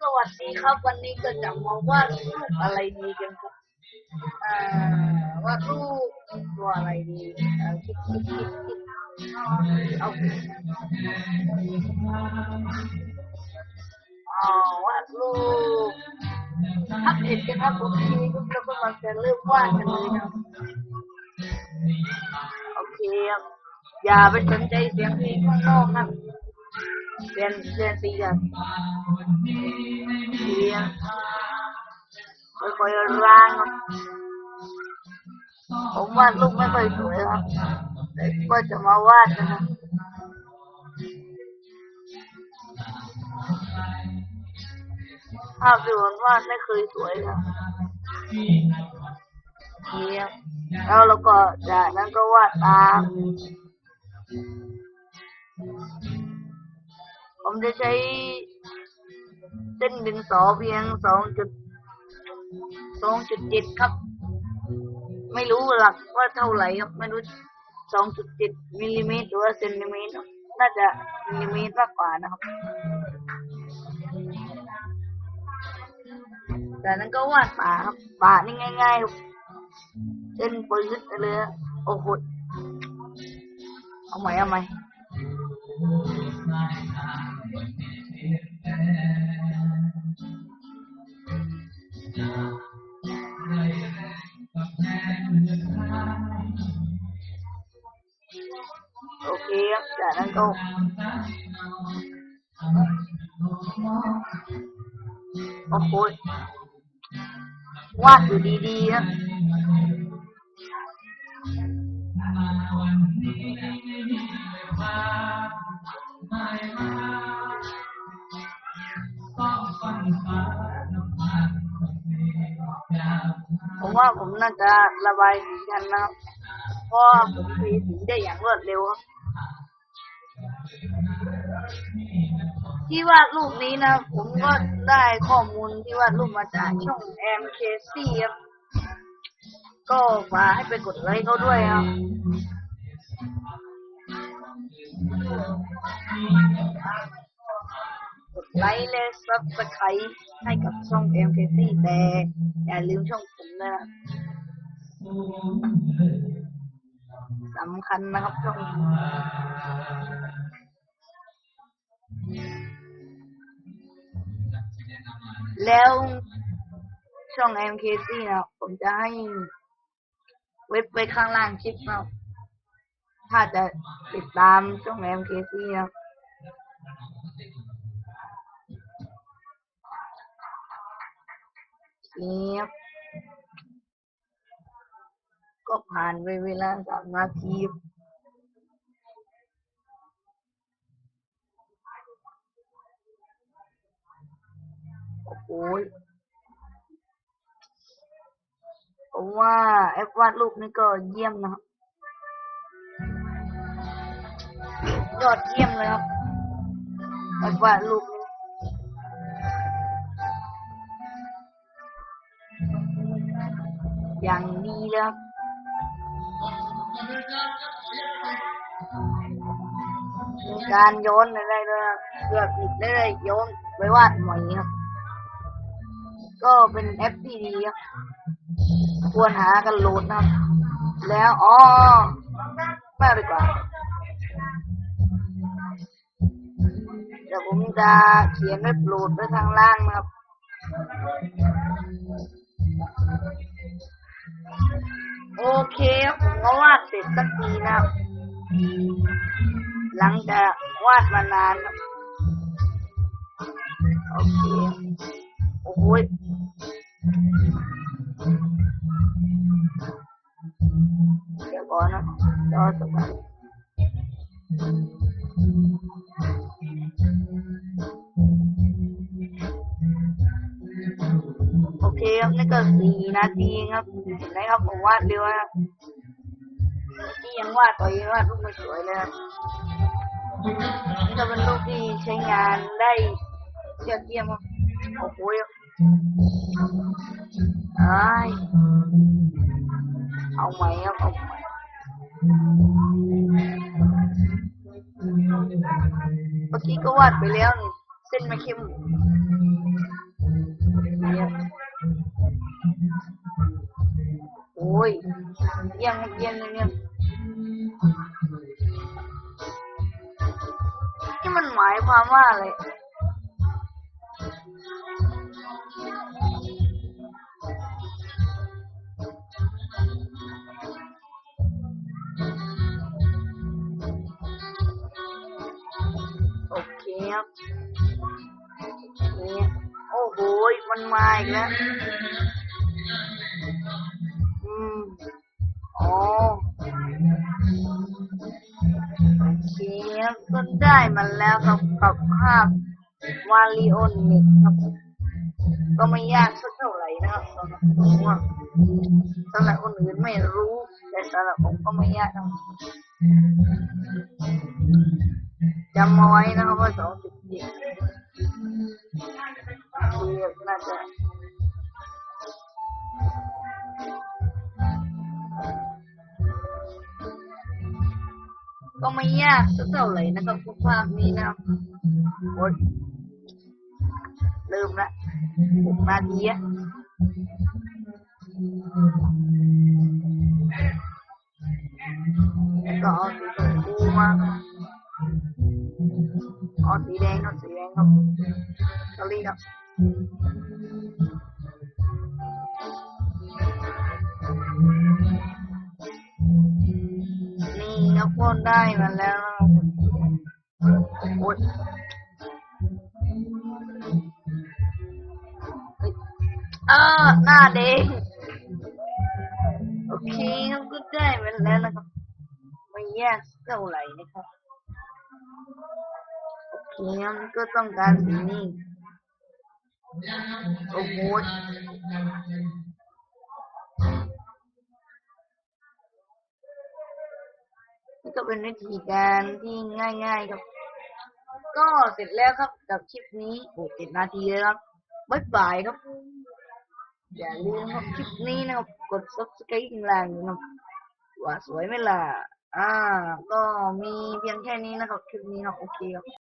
สวัสดีครับ วันนี้ก็จะมาวาดรูปอะไรดีกันครับอ่าวาดรูปตัวอะไรดีเอ่อคิดคิดคิดคิดเอาอ๋อวาดรูปถ้าเห็นกันครับโอเคก็กำลังจะเริ่มวาดกันเลยนะครับโอเคครับอย่าไปสนใจเสียงเพลงข้างนอกครับ เรียนเรียนตีกันเรียงค่อยๆร่างครับผมวาดรูปไม่ค่อยสวยครับแต่ก็จะมาวาดนะครับภาพที่ผมวาดไม่เคยสวยครับเรียแล้วเราก็จากนั้นก็วาดตาม ผมจะใช้เส้นดินสอเพียงสองจุดสองจุดเจ็ดครับ ไม่รู้หลักว่าเท่าไหร่ครับ ไม่รู้สองจุดเจ็ดมิลลิเมตรหรือว่าเซนติเมตรน่าจะมิลลิเมตรมากกว่านะครับจากนั้นก็วาดป่าครับป่านี่ง่ายๆครับเส้นปืดไปเลยครับโอ้โหเอาใหม่เอาใหม่ โอเคครับจากนั้นก็โอ้โหวาดอยู่ดีๆครับผมว่าผมน่าจะระบายสีทันนะครับเพราะผมสีสีได้อย่างรวดเร็วครับที่วาดรูปนี้นะ ผมก็ได้ข้อมูลที่วาดรูปมาจากช่อง MKC ครับ ก็ฝากให้ไปกดไลค์เขาด้วยครับ กดไลค์และซับสไครต์ให้กับช่อง MKC แต่อย่าลืมช่องผมนะสำคัญนะครับช่องแล้วช่อง MKC นะผมจะให้เว็บไว้ข้างล่างคลิปนะ ถ้าจะติดตามช่อง MKC นะนี่ครับก็ผ่านไปเวลาสามนาทีโอ้โหผมว่าแอปวาดรูปนี่ก็เยี่ยมนะครับ ยอดเยี่ยมเลยครับแอปวาดรูปนี้อย่างดีเลยครับมีการโยนอะไรด้วยเกือบผิดได้เลยโยนไปวาดหม่ครับ ก็เป็นแอปที่ดีครับ ควรหากันโหลดนะครับ แล้วอ๋อไม่เอาดีกว่า เดี๋ยวผมจะเขียนไว้โหลดไว้ทางล่างนะครับโอเคผมก็วาดเสร็จสักทีนะครับ หลังจากวาดมานานโอเคโอ้ยเดี๋ยวก่อนนะรอ คครับนี่ก็สี่นาทีครับเห็นไหมครับผมวาดเร็วนะที่ยังวาดต่อยังวาดรูปไม่สวยเลยครับนี่ก็เป็นรูปที่ใช้งานได้ยอดเยี่ยมครับโอ้โหยไอ้ายเอาใหม่ครับเอาใหม่เมื่อกี้ก็วาดไปแล้วนี่เส้นม่เข้ม ยเยี่ยงครับเยี่ยงเยี่ยงยี่ยงที่มันหมายความว่าอะไรโอเคครับนี่โอ้โหยมันมาอีกแล้ว เคครับก็ได้มันแล้วครับกับภาพวาลิโอนิกครับ ก็ไม่ยากสักเท่าไหร่นะครับสำหรับผมว่าสำหรับคนอื่นไม่รู้ แต่สำหรับผมก็ไม่ยากนะครับจำไว้นะครับว่าสองสิบเจ็ดคือน่าจะ ก็ไม่ยากสักเท่าไหร่นะครับพวกภาพนี้นะครับโอ๊ยเริ่มละหกนาทีอะก็เอาสีชมพูมาเอาสีแดงเอาสีแดงครับสลีครับ ได้มาแล้วโอ๊ยเฮ้ยอ้าหน้าแดงโอเคครับก็ได้มาแล้วนะครับไม่แยากเท่าไหร่นะครับโอเคครับก็ต้องการสีนี้โอ้โห นี่ก็เป็นวิธีการที่ง่ายๆครับ ก็เสร็จแล้วครับกับคลิปนี้โอ้เจ็ดนาทีแล้วครับบ๊ายบายครับ อย่าลืมครับคลิปนี้นะครับ กด subscribe แรงล่างนะครับว่าสวยไหมล่ะอ่า ก็มีเพียงแค่นี้นะครับ คลิปนี้เนาะโอเคครับ